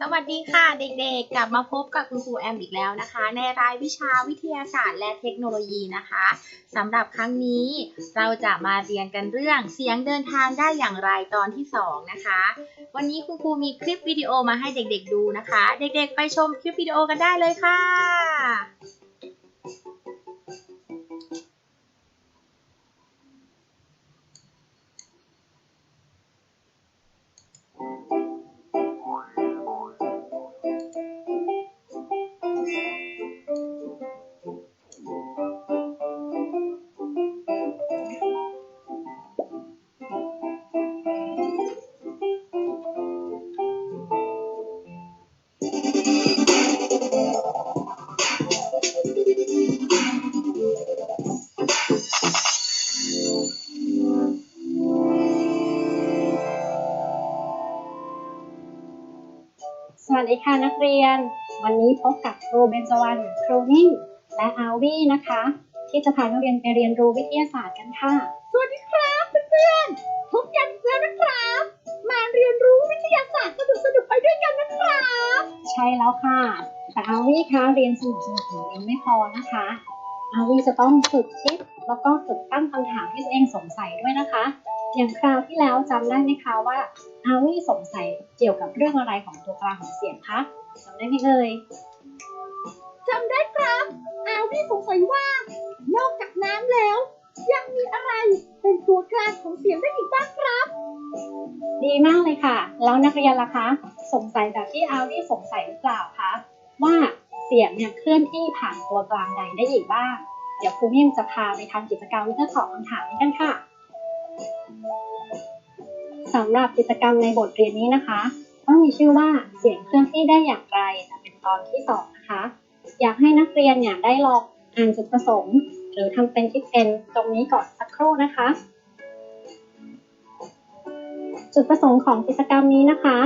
สวัสดีค่ะเด็กๆ กลับมาพบกับคุณครูแอมอีกแล้วนะคะ ในรายวิชาวิทยาศาสตร์และเทคโนโลยีนะคะสำหรับครั้งนี้เราจะมาเรียนกันเรื่องเสียงเดินทางได้อย่างไรตอนที่ 2 นะคะ วันนี้คุณครูมีคลิปวิดีโอมาให้เด็กๆดูนะคะ เด็กๆ ไปชมคลิปวิดีโอกันได้เลยค่ะ ดีค่ะนักเรียน วันนี้พบกับครูเบนจวรรณครูนิ่งและอาวีนะคะ ที่จะพานักเรียนไปเรียนรู้วิทยาศาสตร์กันค่ะ สวัสดีครับเพื่อนๆพบกันอีกแล้วนะครับ มาเรียนรู้วิทยาศาสตร์สนุกๆไปด้วยกันนะครับ ใช่แล้วค่ะแต่อาวีคะเรียนสนุกสนุกๆอย่างเดียวไม่พอนะคะอาวีจะต้องฝึกคิดแล้วก็ฝึกตั้งคำถามที่ตัวเองสงสัยด้วยนะคะ อย่างคราวที่แล้วจำได้ไหมคะว่าอาวีสงสัยเกี่ยวกับเรื่องอะไรของตัวกลางของเสียงคะจำได้ไหมเอ่ยจำได้ครับอาวี่สงสัยว่า นอกจากน้ำแล้ว ยังมีอะไรเป็นตัวกลางของเสียงได้อีกบ้างครับ ดีมากเลยค่ะ แล้วนักเรียนล่ะคะ สงสัยแบบที่อาวี่สงสัยหรือเปล่าคะว่าเสียงเนี่ยเคลื่อนที่ผ่านตัวกลางใดได้อีกบ้าง เดี๋ยวครูนิ่มจะพาไปทำกิจกรรมเพื่อตอบคำถามนี้กันค่ะ สำหรับกิจกรรมในบทเรียนนี้นะคะก็มีชื่อว่าเสียงเคลื่อนที่ได้อย่างไรจะเป็นตอนที่สองนะคะ อยากให้นักเรียนเนี่ยได้ลองอ่านจุดประสงค์ หรือทำเป็นคิดเป็นตรงนี้ก่อนสักครู่นะคะ จุดประสงค์ของกิจกรรมนี้นะคะ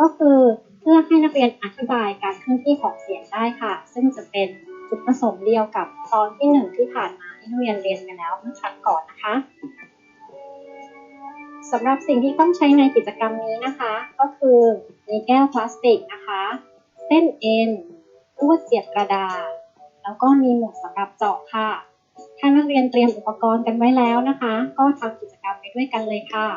ก็คือเพื่อให้นักเรียนอธิบายการเคลื่อนที่ของเสียงได้ค่ะ ซึ่งจะเป็นจุดประสงค์เดียวกับตอนที่หนึ่งที่ผ่านมาที่นักเรียนเรียนไปแล้วเมื่อครั้งก่อนนะคะ สำหรับสิ่งที่ต้องใช้ในกิจกรรมนี้นะคะ ก็คือมีแก้วพลาสติกนะคะ เส้นเอ็นลวดเสียบกระดาษ แล้วก็มีหมุดสำหรับเจาะค่ะ ถ้านักเรียนเตรียมอุปกรณ์กันไว้แล้วนะคะ ก็ทำกิจกรรมไปด้วยกันเลยค่ะ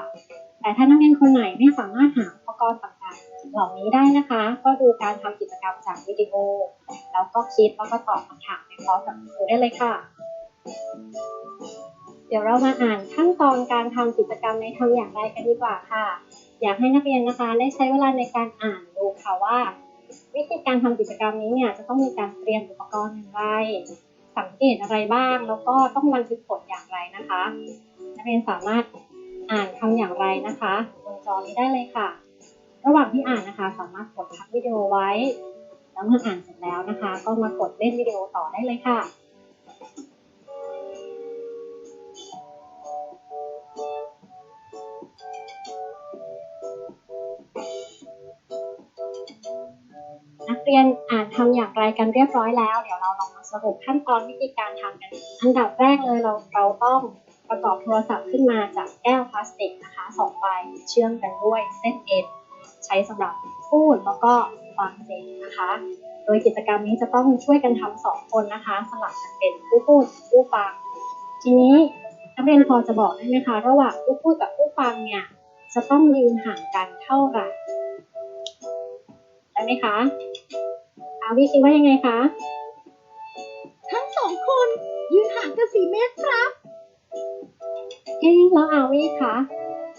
แต่ถ้านักเรียนคนไหนไม่สามารถหาอุปกรณ์ต่างๆ เหล่านี้ได้นะคะ ก็ดูการทำกิจกรรมจากวิดีโอ แล้วก็คิดแล้วก็ตอบคำถามไปพร้อมกับครูได้เลยค่ะ เดี๋ยวเรามาอ่านขั้นตอนการทำกิจกรรมในทำอย่างไรกันดีกว่าค่ะ อยากให้นักเรียนนะคะได้ใช้เวลาในการอ่านดูค่ะว่า วิธีการทำกิจกรรมนี้เนี่ยจะต้องมีการเตรียมอุปกรณ์อย่างไร สังเกตอะไรบ้าง แล้วก็ต้องบันทึกผลอย่างไรนะคะ นักเรียนสามารถอ่านทำอย่างไรนะคะบนจอนี้ได้เลยค่ะ ระหว่างที่อ่านนะคะ สามารถกดพักวิดีโอไว้ แล้วเมื่ออ่านเสร็จแล้วนะคะ ก็มากดเล่นวิดีโอต่อได้เลยค่ะ รียนอ่านทำอย่างไรกันเรียบร้อยแล้ว เดี๋ยวเราลองมาสรุปขั้นตอนวิธีการทำกัน อันดับแรกเลยเราเราต้องประกอบโทรศัพท์ขึ้นมาจากแก้วพลาสติกนะคะสองใบเชื่อมกันด้วยเส้นเอ็นใช้สำหรับพูดแล้วก็ฟังเสียงนะคะ โดยกิจกรรมนี้จะต้องช่วยกันทำสองคนนะคะสลับกันเป็นผู้พูดผู้ฟัง ทีนี้นักเรียนพอจะบอกได้ไหมคะระหว่างผู้พูดกับผู้ฟังเนี่ยจะต้องยืนห่างกันเท่าไหร่ได้ไหมคะ อาวิคิดว่ายังไงคะ ทั้งสองคนยืนห่างกันสี่เมตรครับเอ๊ะแล้วอาวิคะ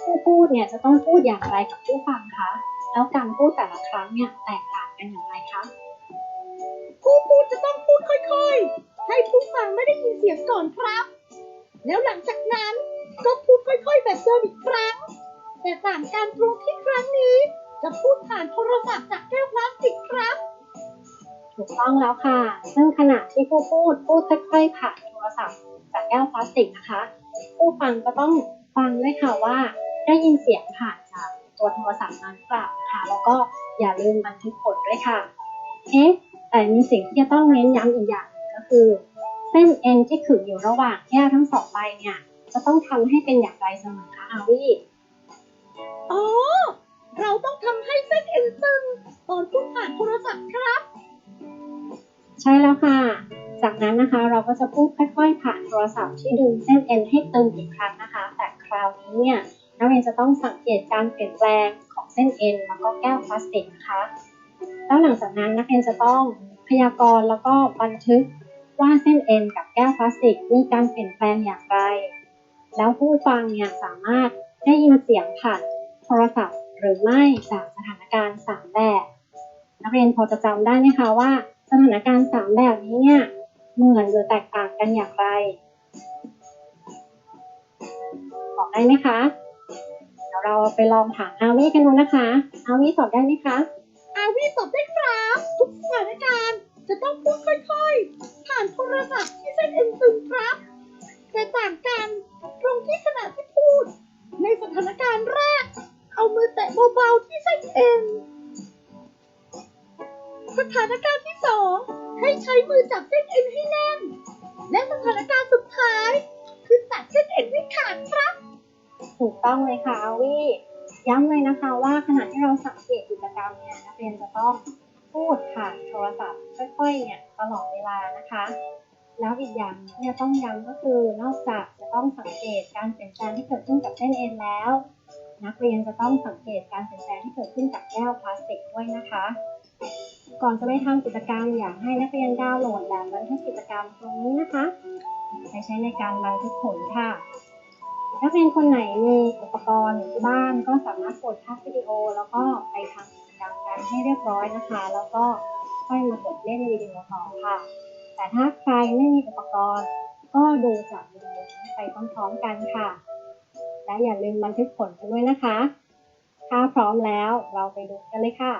ผู้พูดเนี่ยจะต้องพูดอย่างไรกับผู้ฟังคะ แล้วการพูดแต่ละครั้งเนี่ยแตกต่างกันอย่างไรคะ ผู้พูดจะต้องพูดค่อยๆ ให้ผู้ฟังไม่ได้ยินเสียงก่อนครับ แล้วหลังจากนั้นก็พูดค่อยๆ แบบเดิมอีกครั้ง แต่ต่างกันตรงที่ครั้งนี้ จะพูดผ่านโทรศัพท์จากแก้วพลาสติกครับ ถูกต้องแล้วค่ะ ซึ่งขณะที่ผู้พูดพูดค่อยๆผ่านโทรศัพท์จากแก้วพลาสติกนะคะ ผู้ฟังก็ต้องฟังด้วยค่ะว่าได้ยินเสียงผ่านจากตัวโทรศัพท์นั้นหรือเปล่านะคะแล้วก็อย่าลืมบันทึกผลด้วยค่ะเอ๊ะแต่มีสิ่งที่จะต้องเน้นย้ำอีกอย่างก็คือ เส้นเอ็นที่ขึงอยู่ระหว่างแก้วทั้งสองใบเนี่ย จะต้องทำให้เป็นอย่างไรเสมอคะอาวีอ๋อเราต้องทำให้เส้นเอ็นตึงตอนพูดผ่านโทรศัพท์ครับ ใช่แล้วค่ะ จากนั้นนะคะเราก็จะพูดค่อยๆ ผ่านโทรศัพท์ที่ดึงเส้นเอ็นให้ตึงอีกครั้งนะคะ แต่คราวนี้เนี่ยนักเรียนจะต้องสังเกตการเปลี่ยนแปลงของเส้นเอ็นแล้วก็แก้วพลาสติกนะคะแล้วหลังจากนั้นนักเรียนจะต้องพยากรณ์แล้วก็บันทึกว่าเส้นเอ็นกับแก้วพลาสติกมีการเปลี่ยนแปลงอย่างไร แล้วผู้ฟังเนี่ยสามารถได้ยินเสียงผ่านโทรศัพท์หรือไม่จากสถานการณ์สามแบบ นักเรียนพอจะจำได้ไหมคะว่า สถานการณ์สามแบบนี้เนี่ยเหมือนหรือแตกต่างกันอย่างไรบอกได้ไหมคะเดี๋ยวเราไปลองถามอาวิกันดูนะคะอาวิตอบได้ไหมคะอาวีตอบได้ครับทุกสถานการณ์จะต้องพูดค่อยๆ ผ่านโทรศัพท์ที่เส้นเอ็นตึงครับแต่ต่างกันตรงที่ขณะที่พูด ในสถานการณ์แรก เอามือแตะเบาๆที่เส้นเอ็น สถานการณ์ที่สองให้ใช้มือจับเส้นเอ็นให้แน่น และสถานการณ์สุดท้าย คือตัดเส้นเอ็นให้ขาดครับ ถูกต้องเลยค่ะอาวิย้ำเลยนะคะว่าขณะที่เราสังเกตกิจกรรมเนี่ยนักเรียนจะต้องพูดผ่านโทรศัพท์ค่อยๆเนี่ยตลอดเวลานะคะ แล้วอีกอย่างที่จะต้องย้ำก็คือนอกจากจะต้องสังเกตการเปลี่ยนแปลงที่เกิดขึ้นกับเส้นเอ็นแล้ว นักเรียนจะต้องสังเกตการเปลี่ยนแปลงที่เกิดขึ้นกับแก้วพลาสติกด้วยนะคะ ก่อนจะไปทำกิจกรรมอยากให้นักเรียนดาวน์โหลดแบบบันทึกกิจกรรมตรงนี้นะคะไปใช้ในการบันทึกผลค่ะ นักเรียนคนไหนมีอุปกรณ์อยู่ที่บ้านก็สามารถกดทักวิดีโอ แล้วก็ไปทำกิจกรรมกันให้เรียบร้อยนะคะ แล้วก็ค่อยมากดเล่นวิดีโอต่อค่ะ แต่ถ้าใครไม่มีอุปกรณ์ ก็ดูจากวิดีโอไปพร้อมๆกันค่ะ และอย่าลืมบันทึกผลกันด้วยนะคะ ถ้าพร้อมแล้วเราไปดูกันเลยค่ะ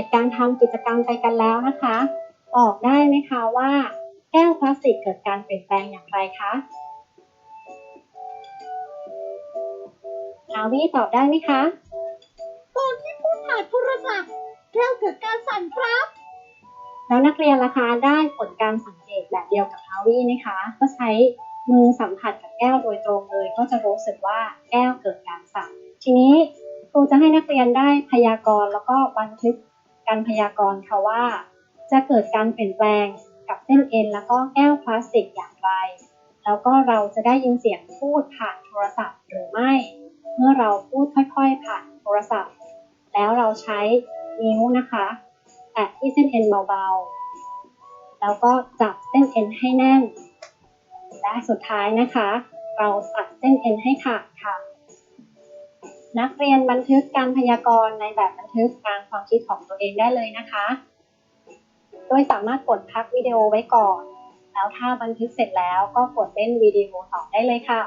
ตการทำกิจกรรมไปกันแล้วนะคะ บอกได้ไหมคะว่าแก้วพลาสติกเกิดการเปลี่ยนแปลงอย่างไรคะอาวีตอบได้ไหมคะ ตอนที่พูดผ่านโทรศัพท์แก้วเกิดการสั่นครับ แล้วนักเรียนล่ะคะได้ผลการสังเกตแบบเดียวกับฮาวินะคะ ก็ใช้มือสัมผัสกับแก้วโดยตรงเลย ก็จะรู้สึกว่าแก้วเกิดการสั่น ทีนี้ครูจะให้นักเรียนได้พยากรณ์แล้วก็บันทึก การพยากรณ์ค่ะว่า จะเกิดการเปลี่ยนแปลงกับเส้นเอ็น แล้วก็แก้วพลาสติกอย่างไร แล้วก็เราจะได้ยินเสียงพูดผ่านโทรศัพท์หรือไม่ เมื่อเราพูดค่อยๆ ผ่านโทรศัพท์ แล้วเราใช้นิ้วนะคะแตะที่เส้นเอ็นเบาๆ แล้วก็จับเส้นเอ็นให้แน่น และสุดท้ายนะคะ เราตัดเส้นเอ็นให้ขาดค่ะ นักเรียนบันทึกการพยากรณ์ในแบบบันทึกการความคิดของตัวเองได้เลยนะคะ โดยสามารถกดพักวิดีโอไว้ก่อน แล้วถ้าบันทึกเสร็จแล้วก็กดเล่นวิดีโอต่อได้เลยค่ะ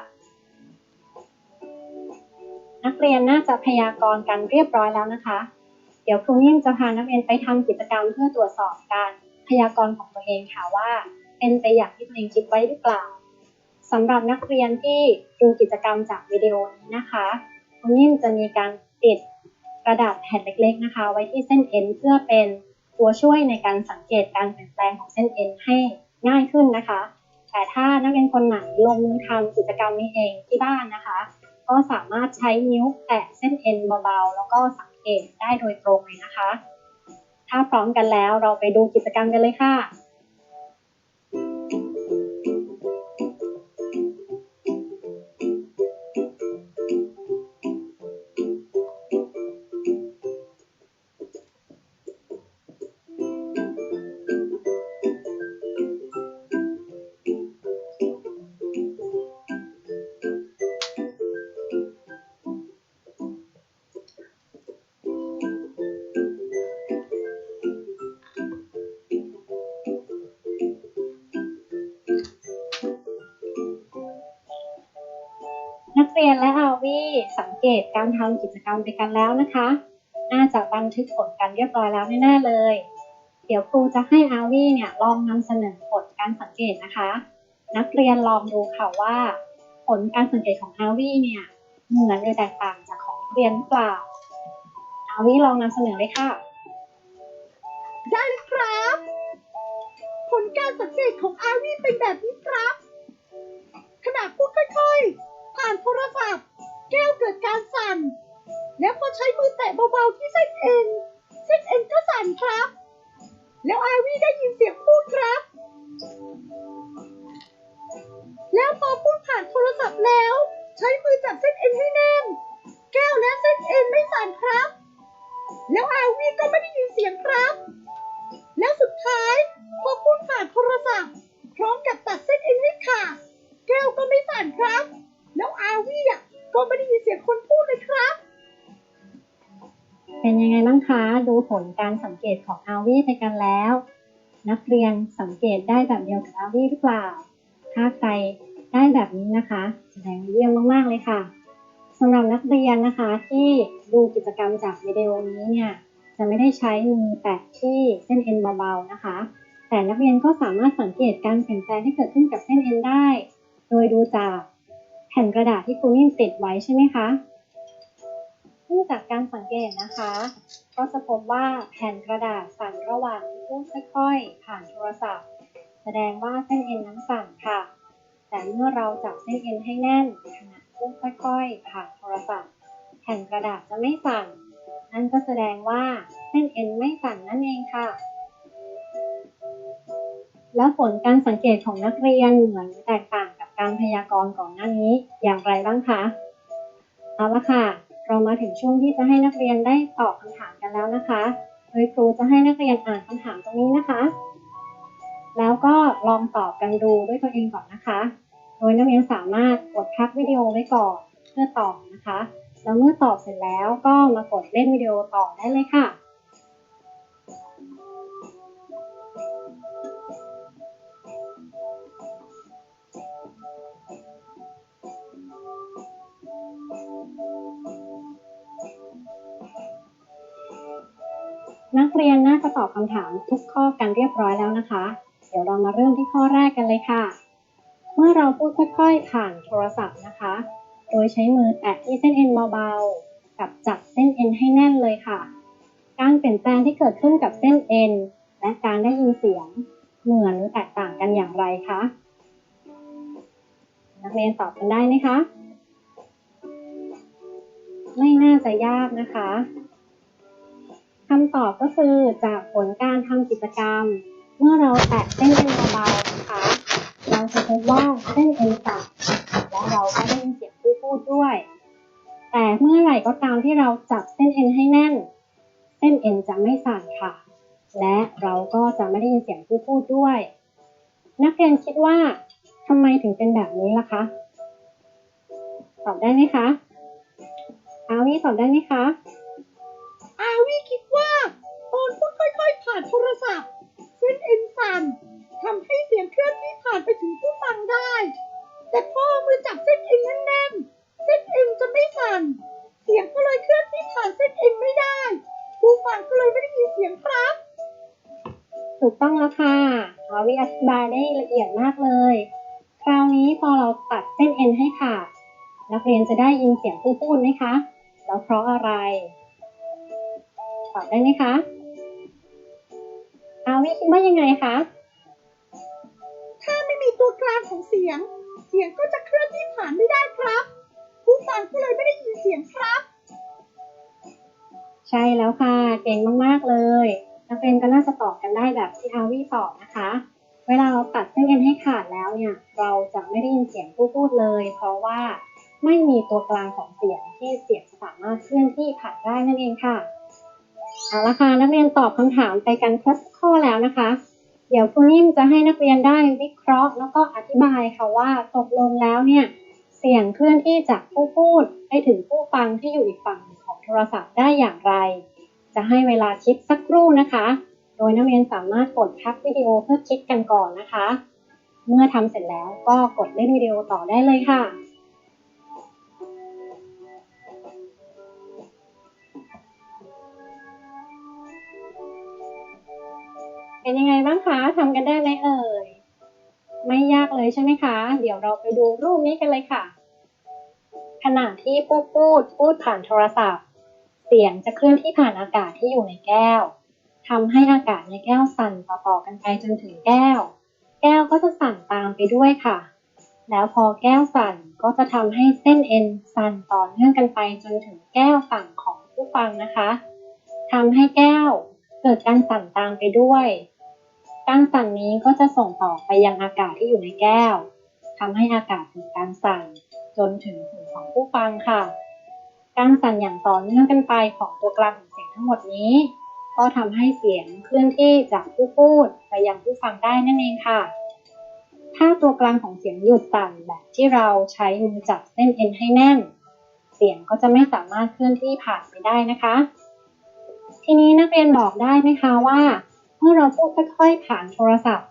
นักเรียนน่าจะพยากรณ์กันเรียบร้อยแล้วนะคะ เดี๋ยวครูนิ่มจะพานักเรียนไปทำกิจกรรมเพื่อตรวจสอบการพยากรณ์ของตัวเองค่ะว่า เป็นไปอย่างที่ตัวเองคิดไว้หรือเปล่าสำหรับนักเรียนที่ดูกิจกรรมจากวิดีโอนี้นะคะ นิ่มจะมีการติดกระดาษแผ่นเล็กๆนะคะ ไว้ที่เส้นเอ็นเพื่อเป็นตัวช่วยในการสังเกตการเปลี่ยนแปลงของเส้นเอ็นให้ง่ายขึ้นนะคะ แต่ถ้านักเรียนคนไหนลงมือทำกิจกรรมนี้เองที่บ้านนะคะ ก็สามารถใช้นิ้วแตะเส้นเอ็นเบาๆ แล้วก็สังเกตได้โดยตรงเลยนะคะ ถ้าพร้อมกันแล้วเราไปดูกิจกรรมกันเลยค่ะ เกตการทำกิจกรรมไปกันแล้วนะคะ น่าจะบันทึกผลกันเรียบร้อยแล้วแน่ๆเลย เดี๋ยวครูจะให้อาวีเนี่ยลองนำเสนอผลการสังเกตนะคะ นักเรียนลองดูค่ะว่า ผลการสังเกตของอาวีเนี่ยเหมือนหรือแตกต่างจากของนักเรียนหรือเปล่า อาวีลองนำเสนอเลยค่ะ ได้เลยครับ ผลการสังเกตของอาวีเป็นแบบนี้ครับ ขณะพูดค่อยๆผ่านโทรศัพท์ แก้วเกิดการสั่น แล้วพอใช้มือแตะเบาๆที่เส้นเอ็น เส้นเอ็นก็สั่นครับ แล้วอาวีได้ยินเสียงพูดครับ แล้วพอพูดผ่านโทรศัพท์แล้ว ใช้มือจับเส้นเอ็นให้แน่น แก้วและเส้นเอ็นไม่สั่นครับ แล้วอาวีก็ไม่ได้ยินเสียงครับ แล้วสุดท้ายพอพูดผ่านโทรศัพท์ เป็นยังไงบ้างคะ ดูผลการสังเกตของอาวีไปกันแล้ว นักเรียนสังเกตได้แบบเดียวกับอาวีหรือเปล่า ถ้าใครได้แบบนี้นะคะ แสดงว่าเยี่ยมมากๆเลยค่ะสำหรับนักเรียนนะคะที่ดูกิจกรรมจากวิดีโอนี้เนี่ยจะไม่ได้ใช้มือแตะที่เส้นเอ็นเบาๆนะคะ แต่นักเรียนก็สามารถสังเกตการเปลี่ยนแปลงที่เกิดขึ้นกับเส้นเอ็นได้ โดยดูจากแผ่นกระดาษที่ครูนิ่มติดไว้ใช่ไหมคะ ซึ่งจากการสังเกตนะคะ ก็จะพบว่าแผ่นกระดาษสั่นระหว่างที่พูดค่อยๆ ผ่านโทรศัพท์ แสดงว่าเส้นเอ็นนั้นสั่นค่ะ แต่เมื่อเราจับเส้นเอ็นให้แน่นขณะพูดค่อยๆ ผ่านโทรศัพท์ แผ่นกระดาษจะไม่สั่น นั่นก็แสดงว่าเส้นเอ็นไม่สั่นนั่นเองค่ะ แล้วผลการสังเกตของนักเรียนเหมือนแตกต่างกับการพยากรณ์ก่อนหน้านี้อย่างไรบ้างคะ เอาละค่ะ เรามาถึงช่วงที่จะให้นักเรียนได้ตอบคำถามกันแล้วนะคะ โดยครูจะให้นักเรียนอ่านคำถามตรงนี้นะคะ แล้วก็ลองตอบกันดูด้วยตัวเองก่อนนะคะ โดยนักเรียนสามารถกดพักวิดีโอไว้ก่อนเพื่อตอบนะคะ แล้วเมื่อตอบเสร็จแล้วก็มากดเล่นวิดีโอต่อได้เลยค่ะ นักเรียนน่าจะตอบคำถามทุกข้อกันเรียบร้อยแล้วนะคะ เดี๋ยวเรามาเริ่มที่ข้อแรกกันเลยค่ะ เมื่อเราพูดค่อยๆ ผ่านโทรศัพท์นะคะ โดยใช้มือแตะที่เส้นเอ็นเบาๆ กับจับเส้นเอ็นให้แน่นเลยค่ะ การเปลี่ยนแปลงที่เกิดขึ้นกับเส้นเอ็นและการได้ยินเสียงเหมือนหรือแตกต่างกันอย่างไรคะ นักเรียนตอบกันได้ไหมคะ ไม่น่าจะยากนะคะ คำตอบก็คือจากผลการทำกิจกรรม เมื่อเราแตะเส้นเอ็นเบาๆนะคะ เราจะพบว่าเส้นเอ็นสั่นและเราก็ได้ยินเสียงผู้พูดด้วย แต่เมื่อไหร่ก็ตามที่เราจับเส้นเอ็นให้แน่น เส้นเอ็นจะไม่สั่นค่ะ และเราก็จะไม่ได้ยินเสียงผู้พูดด้วย นักเรียนคิดว่าทำไมถึงเป็นแบบนี้ล่ะคะตอบได้ไหมคะอาวี่ตอบได้ไหมคะอาวีคิ อยผ่านโทรศัพท์เส้นเอ็นสันทำให้เสียงเคลื่อนที่ผ่านไปถึงผู้ฟังได้ แต่พอมือจับเส้นเอ็นแน่นๆเส้นเอ็นจะไม่สั่น เสียงก็เลยเคลื่อนที่ผ่านเส้นเอ็นไม่ได้ ผู้ฟังก็เลยไม่ได้ยินเสียงครับ ถูกต้องแล้วค่ะอาวิอธิบายได้ละเอียดมากเลย คราวนี้พอเราตัดเส้นเอ็นให้ขาดนักเรียนจะได้ยินเสียงผู้พูดไหมคะ แล้วเพราะอะไรตอบได้ไหมคะ อาวิคิดว่ายังไงคะ ถ้าไม่มีตัวกลางของเสียง เสียงก็จะเคลื่อนที่ผ่านไม่ได้ครับ ผู้ฟังก็เลยไม่ได้ยินเสียงครับ ใช่แล้วค่ะ เก่งมากๆเลยนักเรียนก็น่าจะตอบกันได้แบบที่อาวิตอบนะคะ เวลาเราตัดเส้นเอ็นให้ขาดแล้วเนี่ย เราจะไม่ได้ยินเสียงผู้พูดเลย เพราะว่าไม่มีตัวกลางของเสียงที่เสียงสามารถเคลื่อนที่ผ่านได้นั่นเองค่ะ เอาละค่ะนักเรียนตอบคำถามไปกันครบข้อแล้วนะคะ เดี๋ยวคุณนิ่มจะให้นักเรียนได้วิเคราะห์ แล้วก็อธิบายค่ะว่าตกลงแล้วเนี่ยเสียงเคลื่อนที่จากผู้พูดไปถึงผู้ฟังที่อยู่อีกฝั่งหนึ่งของโทรศัพท์ได้อย่างไร จะให้เวลาคิดสักครู่นะคะ โดยนักเรียนสามารถกดพักวิดีโอเพื่อคิดกันก่อนนะคะ เมื่อทำเสร็จแล้วก็กดเล่นวิดีโอต่อได้เลยค่ะ เป็นยังไงบ้างคะทำกันได้ไหมเอ่ย ไม่ยากเลยใช่ไหมคะ เดี๋ยวเราไปดูรูปนี้กันเลยค่ะ ขณะที่ผู้พูดพูดผ่านโทรศัพท์ เสียงจะเคลื่อนที่ผ่านอากาศที่อยู่ในแก้วทำให้อากาศในแก้วสั่นต่อๆกันไปจนถึงแก้ว แก้วก็จะสั่นตามไปด้วยค่ะ แล้วพอแก้วสั่นก็จะทำให้เส้นเอ็นสั่นต่อเนื่องกันไปจนถึงแก้วฝั่งของผู้ฟังนะคะทำให้แก้วเกิดการสั่นตามไปด้วย การสั่นนี้ก็จะส่งต่อไปยังอากาศที่อยู่ในแก้วทำให้อากาศเกิดการสั่นจนถึงหูของผู้ฟังค่ะ การสั่นอย่างต่อเนื่องกันไปของตัวกลางของเสียงทั้งหมดนี้ ก็ทำให้เสียงเคลื่อนที่จากผู้พูดไปยังผู้ฟังได้นั่นเองค่ะ ถ้าตัวกลางของเสียงหยุดสั่นแบบที่เราใช้มือจับเส้นเอ็นให้แน่น เสียงก็จะไม่สามารถเคลื่อนที่ผ่านไปได้นะคะ ทีนี้นักเรียนบอกได้ไหมคะว่า มื่อเราพูดค่อยๆผ่านโทรศัพท์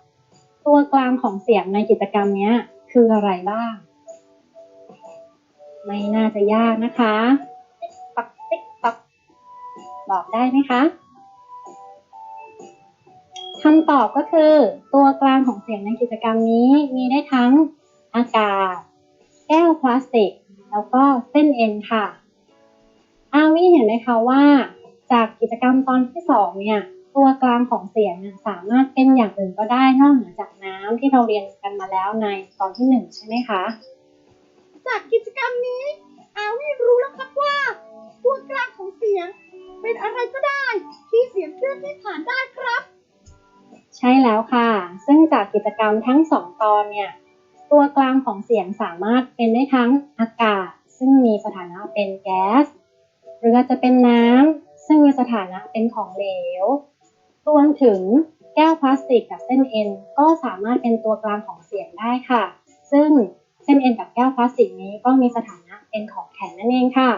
ตัวกลางของเสียงในกิจกรรมนี้คืออะไรบ้าง ไม่น่าจะยากนะคะปักติ๊กตักบอกได้ไหมคะคำตอบก็คือ ตัวกลางของเสียงในกิจกรรมนี้มีได้ทั้งอากาศ แก้วพลาสติก แล้วก็เส้นเอ็นค่ะอาวิเห็นไหมคะว่า จากกิจกรรมตอนที่สองเนี่ย ตัวกลางของเสียงเนี่ยสามารถเป็นอย่างอื่นก็ได้นอกเหนือจากน้ำที่เราเรียนกันมาแล้วในตอนที่หนึ่งใช่ไหมคะ จากกิจกรรมนี้อาวิรู้แล้วครับว่า ตัวกลางของเสียง เป็นอะไรก็ได้ที่เสียงเคลื่อนที่ผ่านได้ครับ ใช่แล้วค่ะ ซึ่งจากกิจกรรมทั้งสองตอนเนี่ยตัวกลางของเสียงสามารถเป็นได้ทั้งอากาศ ซึ่งมีสถานะเป็นแก๊สหรืออาจจะเป็นน้ำซึ่งมีสถานะเป็นของเหลว รวมถึงแก้วพลาสติกกับเส้นเอ็นก็สามารถเป็นตัวกลางของเสียงได้ค่ะ ซึ่งเส้นเอ็นกับแก้วพลาสติกนี้ก็มีสถานะเป็นของแข็งนั่นเองค่ะ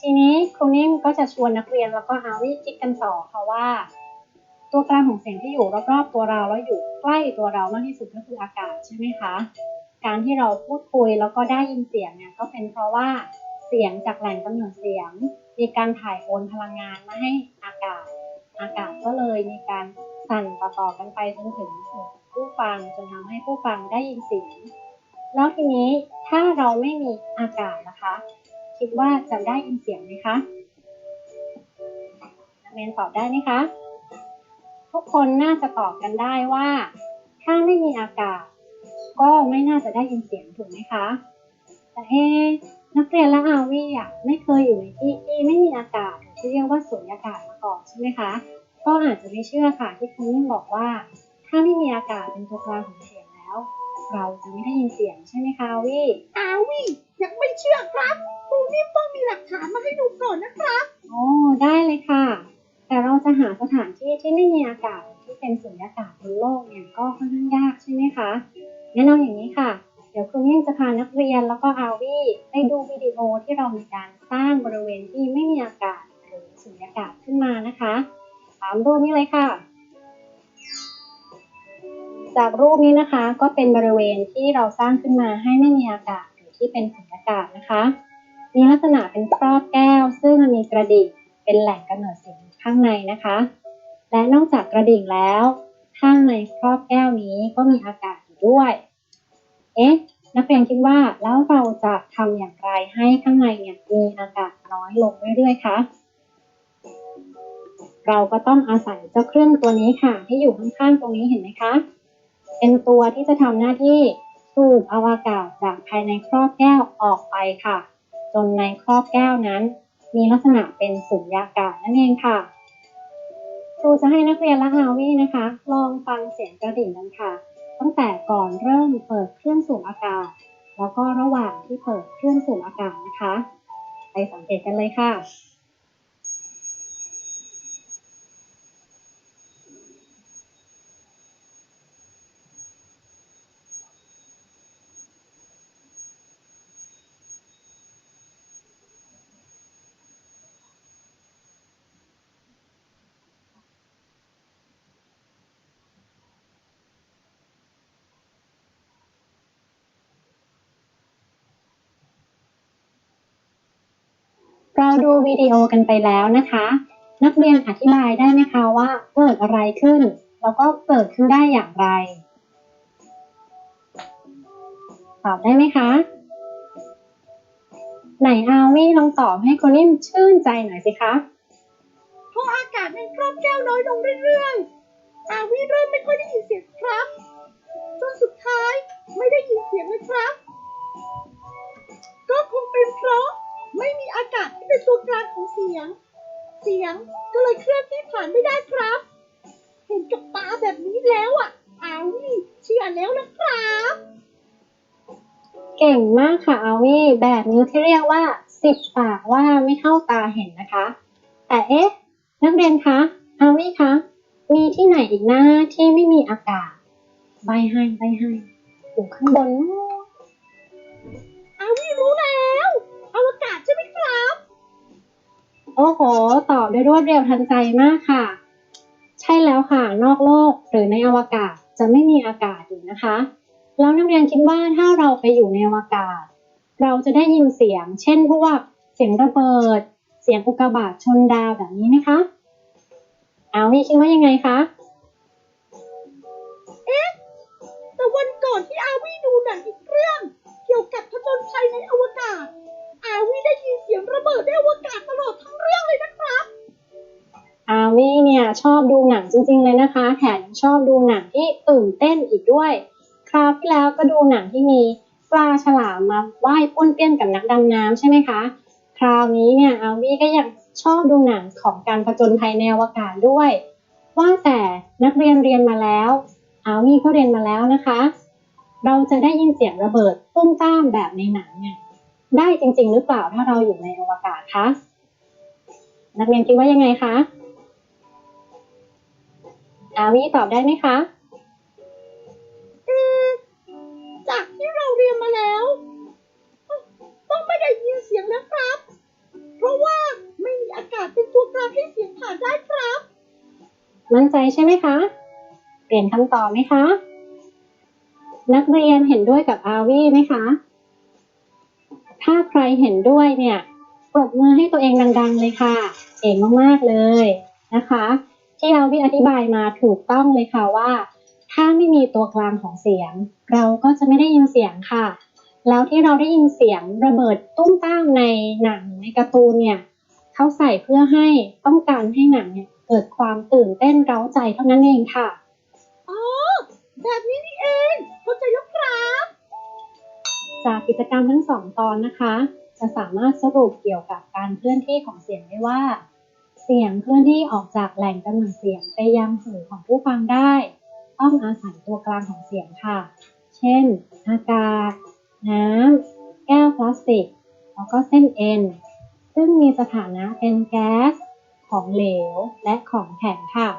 ทีนี้ครูนิ่มก็จะชวนนักเรียนแล้วก็อาวิคิดกันต่อค่ะว่า ตัวกลางของเสียงที่อยู่รอบๆตัวเราแล้วอยู่ใกล้ตัวเรามากที่สุดก็คืออากาศใช่ไหมคะการที่เราพูดคุยแล้วก็ได้ยินเสียงเนี่ยก็เป็นเพราะว่าเสียงจากแหล่งกำเนิดเสียง มีการถ่ายโอนพลังงานมาให้อากาศ อากาศก็เลยมีการสั่นต่อๆกันไปจนถึงผู้ฟังจนทำให้ผู้ฟังได้ยินเสียงแล้วทีนี้ถ้าเราไม่มีอากาศนะคะ คิดว่าจะได้ยินเสียงไหมคะนักเรียนตอบได้ไหมคะทุกคนน่าจะตอบกันได้ว่า ถ้าไม่มีอากาศ ก็ไม่น่าจะได้ยินเสียงถูกไหมคะแต่เอ๊นักเรียนและอาวีอะไม่เคยอยู่ในที่ที่ไม่มีอากาศหรือที่เรียกว่าสุญญากาศมา ก่อนใช่ไหมคะ ก็อาจจะไม่เชื่อค่ะที่คุณนิ่มบอกว่า ถ้าไม่มีอากาศเป็นตัวกลางของเสียงแล้ว เราจะไม่ได้ยินเสียงใช่ไหมคะอาวีอาวิยังไม่เชื่อครับครูนิ่มต้องมีหลักฐานมาให้ดูก่อนนะครับโอ้ได้เลยค่ะ แต่เราจะหาสถานที่ที่ไม่มีอากาศที่เป็นสุญญากาศบนโลกเนี่ยก็ค่อนข้างยากใช่ไหมคะงั้นเอาอย่างนี้ค่ะเดี๋ยวครูนิ่มจะพานักเรียนแล้วก็อาวีไปดูวิดีโอที่เรามีการสร้างบริเวณที่ไม่มีอากาศหรือ สุญญากาศขึ้นมานะคะตามรูปนี้เลยค่ะ จากรูปนี้นะคะก็เป็นบริเวณที่เราสร้างขึ้นมาให้ไม่มีอากาศหรือที่เป็นสุญญากาศนะคะ มีลักษณะเป็นครอบแก้ว ซึ่งมันมีกระดิ่งเป็นแหล่งกำเนิดเสียงข้างในนะคะ และนอกจากกระดิ่งแล้ว ข้างในครอบแก้วนี้ก็มีอากาศอยู่ด้วยเอ๊ะนักเรียนคิดว่าแล้วเราจะทำอย่างไรให้ข้างในเนี่ยมีอากาศน้อยลงเรื่อยๆคะ เราก็ต้องอาศัยเจ้าเครื่องตัวนี้ค่ะ ที่อยู่ข้างๆตรงนี้เห็นไหมคะ เป็นตัวที่จะทำหน้าที่สูบเอาอากาศจากภายในครอบแก้วออกไปค่ะ จนในครอบแก้วนั้น มีลักษณะเป็นสุญญากาศนั่นเองค่ะ ครูจะให้นักเรียนและฮาวี่นะคะ ลองฟังเสียงกระดิ่งกันค่ะ ตั้งแต่ก่อนเริ่มเปิดเครื่องสูบอากาศ แล้วก็ระหว่างที่เปิดเครื่องสูบอากาศนะคะ ไปสังเกตกันเลยค่ะ เราดูวิดีโอกันไปแล้วนะคะ นักเรียนอธิบายได้ไหมคะว่าเกิดอะไรขึ้น แล้วก็เกิดขึ้นได้อย่างไร ตอบได้ไหมคะ ไหนอาวี่ลองตอบให้คุณนิ่มชื่นใจหน่อยสิคะเพราะอากาศในครอบแก้วน้อยลงเรื่อยๆ อาวิเริ่มไม่ค่อยได้ยินเสียงครับ จนสุดท้ายไม่ได้ยินเสียงเลยครับ อากาศที่เป็นตัวกลางของเสียง เสียงก็เลยเคลื่อนที่ผ่านไม่ได้ครับ เห็นกับตาแบบนี้แล้วอะอาวิเชื่อแล้วนะครับ เก่งมากค่ะอาวี่แบบนี้ที่เรียกว่าสิบปากว่าไม่เข้าตาเห็นนะคะ แต่เอ๊ะ นักเรียนคะอาวี่คะมีที่ไหนอีกนะที่ไม่มีอากาศ ใบให้ใบให้อยู่ข้างบนนู้ โอ้โห ตอบได้รวดเร็วทันใจมากค่ะ ใช่แล้วค่ะ นอกโลกหรือในอวกาศจะไม่มีอากาศอยู่นะคะ แล้วนักเรียนคิดว่าถ้าเราไปอยู่ในอวกาศ เราจะได้ยินเสียง เช่นพวกเสียงระเบิด เสียงอุกกาบาตชนดาวแบบนี้ไหมคะ เอาวี่คิดว่ายังไงคะ เอ๊ะ แต่วันก่อนที่อาวีดูหนังอีกเรื่อง เกี่ยวกับผจญภัยในอวกาศ วีได้ยินเสียงระเบิดในอวกาศตลอดทั้งเรื่องเลยนะครับ อาวี่เนี่ยชอบดูหนังจริง ๆ เลยนะคะ แถมชอบดูหนังที่ตื่นเต้นอีกด้วย คราวที่แล้วก็ดูหนังที่มีปลาฉลามมาว่ายป้วนเปี้ยนกับนักดำน้ำใช่ไหมคะ คราวนี้เนี่ยอาวี่ก็ยังชอบดูหนังของการผจญภัยในอวกาศด้วย ว่าแต่นักเรียนเรียนมาแล้ว อาวี่ก็เรียนมาแล้วนะคะ เราจะได้ยินเสียงระเบิดตุ้มต้ามแบบในหนังเนี่ย ได้จริง ๆ หรือเปล่าถ้าเราอยู่ในอวกาศคะนักเรียนคิดว่ายังไงคะอาวี่ตอบได้ไหมคะเอ๊ะจากที่เราเรียนมาแล้ว ต้องไม่ได้ยินเสียงแล้วครับ เพราะว่าไม่มีอากาศเป็นตัวกลางให้เสียงผ่านได้ครับ มั่นใจใช่ไหมคะ เปลี่ยนคำตอบไหมคะ นักเรียนเห็นด้วยกับอาวี่ไหมคะถ้าใคร เห็นด้วยเนี่ยปรบมือให้ตัวเองดัง ๆ เลยค่ะเก่งมากๆเลยนะคะ ที่อาวี่อธิบายมาถูกต้องเลยค่ะว่า ถ้าไม่มีตัวกลางของเสียง เราก็จะไม่ได้ยินเสียงค่ะ แล้วที่เราได้ยินเสียงระเบิดตุ้มต้ามในหนังในการ์ตูนเนี่ยเขาใส่เพื่อให้ต้องการให้หนังเนี่ยเกิดความตื่นเต้นเร้าใจเท่านั้นเองค่ะ อ๋อ แบบนี้นี่เองเข้าใจแล้ว จากกิจกรรมทั้งสองตอนนะคะ จะสามารถสรุปเกี่ยวกับการเคลื่อนที่ของเสียงได้ว่า เสียงเคลื่อนที่ออกจากแหล่งกำเนิดเสียงไปยังหูของผู้ฟังได้ ต้องอาศัยตัวกลางของเสียงค่ะ เช่น อากาศ น้ำ แก้วพลาสติก แล้วก็เส้นเอ็น ซึ่งมีสถานะเป็นแก๊ส ของเหลว และของแข็งค่ะ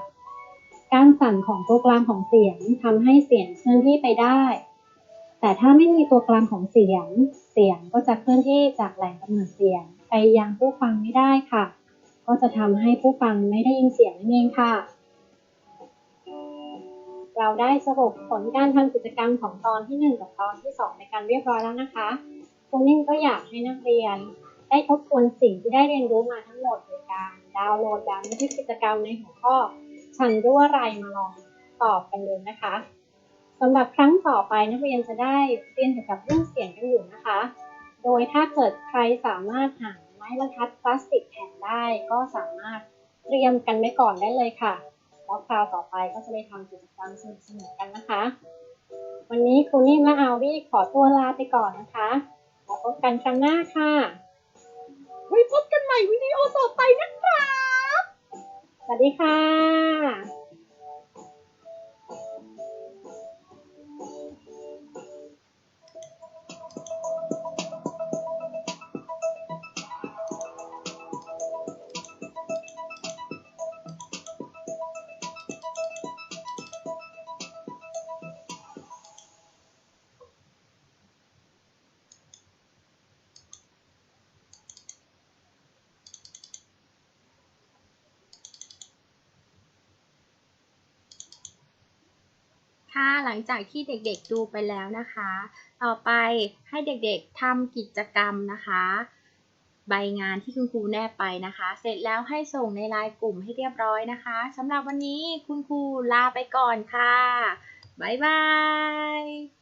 การสั่นของตัวกลางของเสียงทำให้เสียงเคลื่อนที่ไปได้ แต่ถ้าไม่มีตัวกลางของเสียง เสียงก็จะเคลื่อนที่จากแหล่งกำเนิดเสียง ไปยังผู้ฟังไม่ได้ค่ะ ก็จะทำให้ผู้ฟังไม่ได้ยินเสียงนั่นเองค่ะ เราได้สรุปผลการทำกิจกรรมของตอนที่ 1 กับตอนที่ 2 ในการเรียบร้อยแล้วนะคะคุณนิ่มก็อยากให้นักเรียน ได้ทบทวนสิ่งที่ได้เรียนรู้มาทั้งหมดโดยการดาวน์โหลดแบบบันทึกกิจกรรมในหัวข้อฉันรู้อะไรมาลองตอบกันดูนะคะ สำหรับครั้งต่อไปนักเรียนจะได้เรียนเกี่ยวกับเรื่องเสียงกันอยู่นะคะ โดยถ้าเกิดใครสามารถหาไม้บรรทัดพลาสติกแข็งได้ก็สามารถเตรียมกันไว้ก่อนได้เลยค่ะ แล้วคราวต่อไปก็จะไปทำกิจกรรมสนุกๆกันนะคะ วันนี้ครูนิ่มและอาวี่ขอตัวลาไปก่อนนะคะแล้วพบกันครั้งหน้าค่ะ ไว้พบกันใหม่วิดีโอต่อไปนะครับ สวัสดีค่ะ ค่ะหลังจากที่เด็กๆดูไปแล้วนะคะ ต่อไปให้เด็กๆทำกิจกรรมนะคะ ใบงานที่คุณครูแนบไปนะคะ เสร็จแล้วให้ส่งในไลน์กลุ่มให้เรียบร้อยนะคะสำหรับวันนี้คุณครูลาไปก่อนค่ะ บ๊ายบาย